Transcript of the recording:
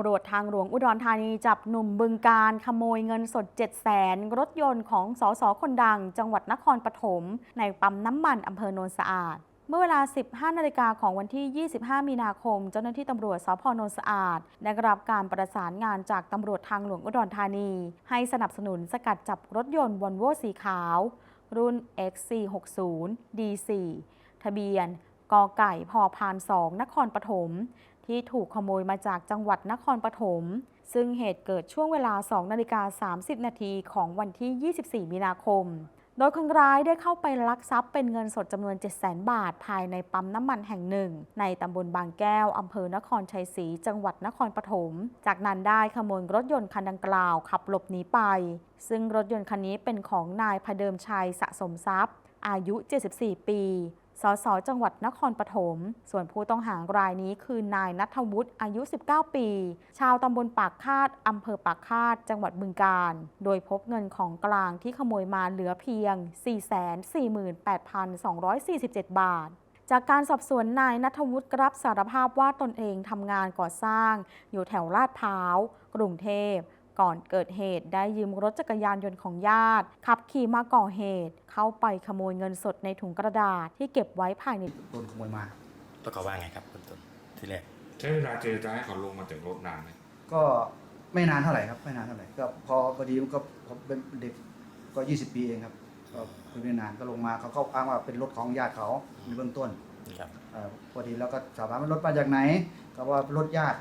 ำรวจทางหลวงอุดรธานีจับหนุ่มบึงการขโมยเงินสด 7 0 0แสนรถยนต์ของสสคนดัง จังหวัดนครปฐมในปั๊มน้ำมันอำเภอโนนสะอาด เมื่อเวลา 15 นาฬิกาของวันที่ 25 มีนาคม เจ้าหน้าที่ตำรวจสพโนนสะอาด ได้รับการประสานงานจากตำรวจทางหลวงอุดรธานี ให้สนับสนุนสกัดจับรถยนต์วอลโวสีขาว รุ่น XC60 D4 ทะเบียนกไก่พอพาน2นครปฐม ที่ถูกขโมยมาจากจังหวัดนครปฐม ซึ่งเหตุเกิดช่วงเวลา 2 นาฬิกา 30 นาทีของวันที่ 24 มีนาคม โดยคนร้ายได้เข้าไปลักทรัพย์เป็นเงินสดจำนวน 700,000 บาท ภายในปั๊มน้ำมันแห่งหนึ่ง ในตำบลบางแก้วอำเภอนครชัยศรี จังหวัดนครปฐม จากนั้นได้ขโมยรถยนต์คันดังกล่าวขับหลบหนีไป ซึ่งรถยนต์คันนี้เป็นของนายพเดิมชัยสะสมทรัพย์ อายุ 74 ปี สสจังหวัดนครปฐม ส่วนผู้ต้องหารายนี้คือนายนัทวุฒิอายุ 19 ปี ชาวตำบลปากคาดอำเภอปากคาด จังหวัดบึงกาฬ โดยพบเงินของกลางที่ขโมยมาเหลือเพียง 448,247 บาท จากการสอบสวนนายนัทวุฒิรับสารภาพว่าตนเองทำงานก่อสร้าง อยู่แถวลาดพร้าว กรุงเทพ ก่อนเกิดเหตุได้ยืมรถจักรยานยนต์ของญาติ ขับขี่มาก่อเหตุ เข้าไปขโมยเงินสดในถุงกระดาษที่เก็บไว้ภายในโดนขโมยมาแล้วเขาว่าไงครับคุณตุนที่แรกใช้เวลาเจรจาให้เขาลงมาจากรถนานไหมก็ไม่นานเท่าไหร่ครับไม่นานเท่าไหร่ก็พอพอดีมันก็ผมเป็นเด็กก็ 20 ปีเองครับก็คุยไม่นานก็ลงมาเขาก็อ้างว่าเป็นรถของญาติเขาในเบื้องต้นครับเอ่อพอดีแล้วก็สอบถามว่ารถมาจากไหนก็ว่ารถญาติ